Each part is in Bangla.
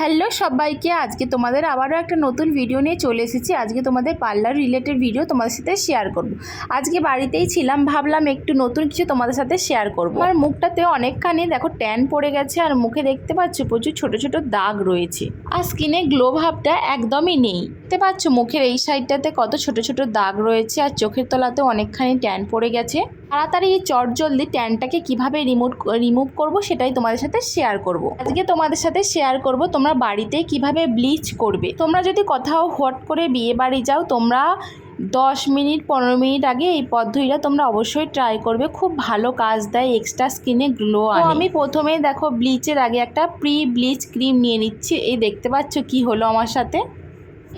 হ্যালো সবাইকে, আজকে তোমাদের আবারও একটা নতুন ভিডিও নিয়ে চলে এসেছি। আজকে তোমাদের পার্লার রিলেটেড ভিডিও তোমাদের সাথে শেয়ার করব। আজকে বাড়িতেই ছিলাম, ভাবলাম একটু নতুন কিছু তোমাদের সাথে শেয়ার করব। আর মুখটাতে অনেকখানি দেখো ট্যান পড়ে গেছে আর মুখে দেখতে পাচ্ছ প্রচুর ছোট ছোট দাগ রয়েছে। আর স্কিনে গ্লো ভাবটা একদমই নেই। দেখতে পাচ্ছ মুখের এই সাইডটাতে কত ছোট ছোট দাগ রয়েছে আর চোখের তলাতে অনেকখানি ট্যান পড়ে গেছে। তাড়াতাড়ি এই চট জলদি ট্যানটাকে কীভাবে রিমুভ রিমুভ করব সেটাই তোমাদের সাথে শেয়ার করব। আজকে তোমাদের সাথে শেয়ার করব তোমরা বাড়িতে কীভাবে ব্লিচ করবে। তোমরা যদি কোথাও হট করে বিয়ে বাড়ি যাও তোমরা দশ মিনিট পনেরো মিনিট আগে এই পদ্ধতিটা তোমরা অবশ্যই ট্রাই করবে। খুব ভালো কাজ দেয় এক্সট্রা স্কিনে গ্লো আনে। আমি প্রথমে দেখো ব্লিচের আগে একটা প্রি ব্লিচ ক্রিম নিয়ে নিচ্ছি। এই দেখতে পাচ্ছ কি হলো আমার সাথে?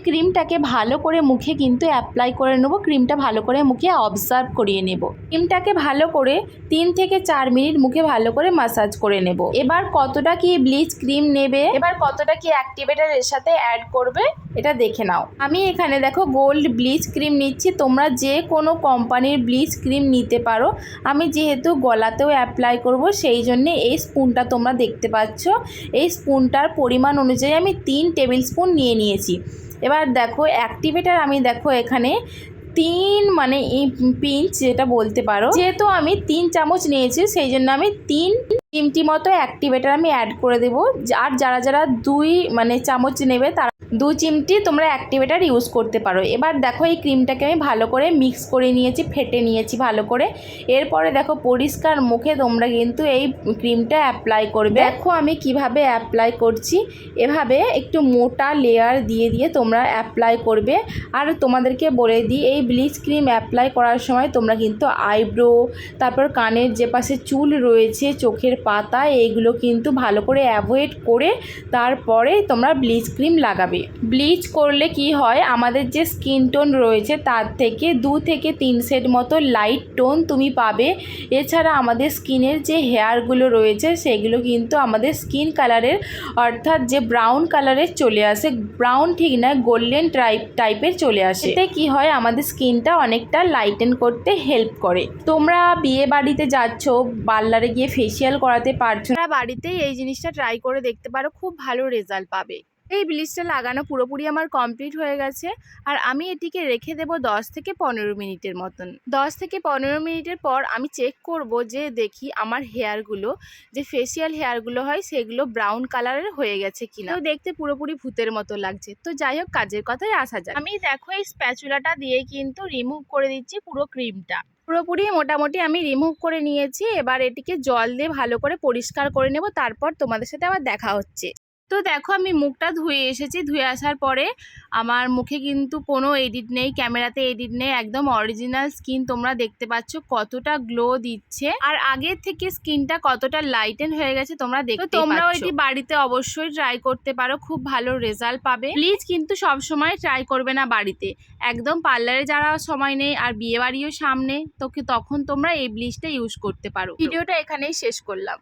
ক্রিমটাকে ভালো করে মুখে কিন্তু অ্যাপ্লাই করে নেব ক্রিমটা ভালো করে মুখে অবজার্ভ করিয়ে নেব। ক্রিমটাকে ভালো করে তিন থেকে চার মিনিট মুখে ভালো করে মাসাজ করে নেব। এবার কতটা কি ব্লিচ ক্রিম নেবে, এবার কতটা কি অ্যাক্টিভেটার এর সাথে অ্যাড করবে, এটা দেখে নাও। আমি এখানে দেখো গোল্ড ব্লিচ ক্রিম নিচ্ছি, তোমরা যে কোনো কোম্পানির ব্লিচ ক্রিম নিতে পারো। আমি যেহেতু গলাতেও অ্যাপ্লাই করব, সেই জন্য এই স্পুনটা তোমরা দেখতে পাচ্ছ। এই স্পুনটার পরিমাণ অনুযায়ী আমি তিন টেবিল স্পুন নিয়ে নিয়েছি। এবার দেখো অ্যাক্টিভেটার আমি দেখো এখানে তিন মানে পিঞ্চ যেটা বলতে পারো। যেহেতু আমি তিন চামচ নিয়েছি, সেই জন্য আমি তিন চিমটি মতো অ্যাক্টিভেটার আমি অ্যাড করে দেবো। আর যারা যারা দুই মানে চামচ নেবে, তারা দু চিমটি তোমরা অ্যাক্টিভেটার ইউজ করতে পারো। এবার দেখো এই ক্রিমটাকে আমি ভালো করে মিক্স করে নিয়েছি, ফেটে নিয়েছি ভালো করে। এরপরে দেখো পরিষ্কার মুখে তোমরা কিন্তু এই ক্রিমটা অ্যাপ্লাই করবে। দেখো আমি কীভাবে অ্যাপ্লাই করছি। এভাবে একটু মোটা লেয়ার দিয়ে দিয়ে তোমরা অ্যাপ্লাই করবে। আর তোমাদেরকে বলে দিই, এই ব্লিচ ক্রিম অ্যাপ্লাই করার সময় তোমরা কিন্তু আইব্রো তারপর কানের যে পাশে চুল রয়েছে, চোখের পাতা এইগুলো কিন্তু ভালো করে অ্যাভয়েড করে তারপরে তোমরা ব্লিচ ক্রিম লাগাবে। ব্লিচ করলে কি হয়? আমাদের যে স্কিন টোন রয়েছে তার থেকে দু থেকে তিন সেট মতো লাইট টোন তুমি পাবে। এছাড়া আমাদের স্কিনের যে হেয়ারগুলো রয়েছে সেগুলো কিন্তু আমাদের স্কিন কালারের অর্থাৎ যে ব্রাউন কালারের চলে আসে। ব্রাউন ঠিক না গোল্ডেন টাইপ টাইপের চলে আসে। এতে কি হয়? আমাদের স্কিনটা অনেকটা লাইটেন করতে হেল্প করে। তোমরা বিয়ে বাড়িতে যাচ্ছ পার্লারে গিয়ে ফেসিয়াল করাতে পারছ না। বাড়িতেই এই জিনিসটা ট্রাই করে দেখতে পারো খুব ভালো রেজাল্ট পাবে। এই ব্লিচটা লাগানো পুরোপুরি আমার কমপ্লিট হয়ে গেছে। আর আমি এটিকে রেখে দেবো দশ থেকে পনেরো মিনিটের মতন। দশ থেকে পনেরো মিনিটের পর আমি চেক করব যে দেখি আমার হেয়ারগুলো যে ফেসিয়াল হেয়ারগুলো হয় সেগুলো ব্রাউন কালারের হয়ে গেছে কিনা। তো দেখতে পুরোপুরি ভূতের মতো লাগছে। তো যাই হোক, কাজের কথায় আসা যায় আমি দেখো এই স্প্যাচুলাটা দিয়ে কিন্তু রিমুভ করে দিচ্ছি পুরো ক্রিমটা পুরোপুরি মোটামুটি আমি রিমুভ করে নিয়েছি। এবার এটিকে জল দিয়ে ভালো করে পরিষ্কার করে নেব। তারপর তোমাদের সাথে আবার দেখা হচ্ছে। তো দেখো আমি মুখটা ধুয়ে এসেছি ধুয়ে আসার পরে আমার মুখে কিন্তু কোনো এডিট নেই ক্যামেরাতে এডিট নেই একদম অরিজিনাল স্কিন তোমরা দেখতে পাচ্ছ কতটা গ্লো দিচ্ছে। আর আগের থেকে স্কিনটা কতটা লাইটেন হয়ে গেছে তোমরা দেখতে তোমরাও এটি বাড়িতে অবশ্যই ট্রাই করতে পারো খুব ভালো রেজাল্ট পাবে। প্লিজ কিন্তু সব সময় ট্রাই করবে না বাড়িতে। একদম পার্লারে যারা সময় নেই আর বিয়ে বাড়িও সামনে তোকে তখন তোমরা এই ব্লিচটা ইউজ করতে পারো। ভিডিওটা এখানেই শেষ করলাম।